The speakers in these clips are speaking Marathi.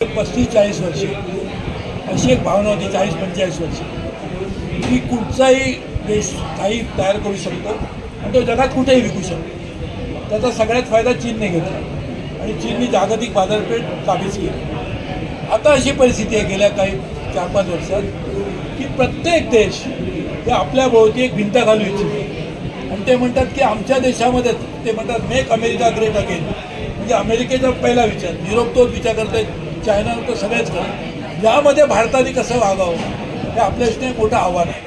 पस्तीस चाळीस वर्षे. अशी एक भावना होती चाळीस पंचेचाळीस वर्ष. की कुठचाही देश काही तयार करू शकतो आणि तो जगात कुठेही विकू शकतो. त्याचा सगळ्यात फायदा चीनने घेतला. आणि चीनने जागतिक बाजारपेठ काबीज केली. आता अशी परिस्थिती आहे गेल्या काही चार पाच वर्षात की प्रत्येक देश हे आपल्या भोवती एक भिंत घालू इच्छितो. आणि ते म्हणतात की आमच्या देशामध्येच ते म्हणतात मेक अमेरिका ग्रेट अगेन म्हणजे अमेरिकेचा पहिला विचार युरोप तोच विचार करतोय. चायना तो सगळेच का यामध्ये भारताने कसं वागावं? हे आपल्यासाठी एक मोठं आव्हान आहे.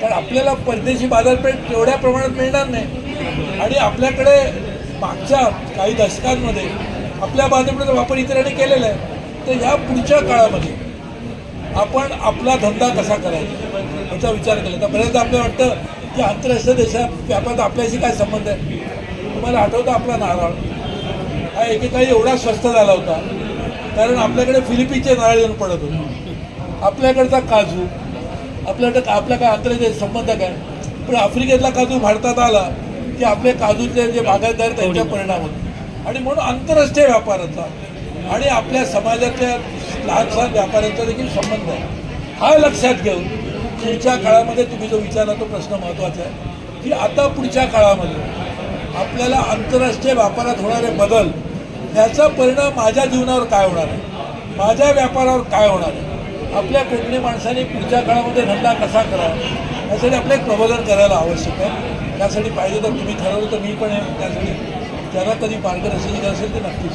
कारण आपल्याला परदेशी बाजारपेठ एवढ्या प्रमाणात मिळणार नाही. आणि आपल्याकडे मागच्या काही दशकांमध्ये आपल्या बाजारपेठेचा वापर इतरांनी केलेला आहे. तर ह्या पुढच्या काळामध्ये आपण आपला धंदा कसा करायचा? याचा विचार केला. तर बऱ्याचदा आपल्याला वाटतं की आंतरराष्ट्रीय देशात व्यापारात आपल्याशी काय संबंध आहे? तुम्हाला आठवतं आपला नारळ? हा एकेकाळी एवढा स्वस्त झाला होता. कारण आपल्याकडे फिलिपिनचे नारळ येऊन पडत होते. आपल्याकडचा काजू आपल्याकडे आपला काय आंतरराष्ट्रीय संबंध काय? पण आफ्रिकेतला काजू भारतात आला की आपले काजूचे जे बागायतदार त्यांच्या परिणाम होतो आणि म्हणून आंतरराष्ट्रीय व्यापाराचा आणि आपल्या समाजातल्या लहान सहान व्यापाऱ्यांचा देखील संबंध आहे. हा लक्षात घेऊन पुढच्या काळामध्ये तुम्ही जो विचारला तो प्रश्न महत्त्वाचा आहे की आता पुढच्या काळामध्ये आपल्याला आंतरराष्ट्रीय व्यापारात होणारे बदल याचा परिणाम माझ्या जीवनावर काय होणार आहे? माझ्या व्यापारावर काय होणार आहे? आपल्या कोकणी माणसांनी पुढच्या काळामध्ये धंदा कसा करावा? यासाठी आपलं एक प्रबोधन करायला आवश्यक आहे. त्यासाठी पाहिजे तर तुम्ही ठरवलं तर मी पण त्यासाठी ज्याला कधी मार्गदर्शन असेल ते नक्कीच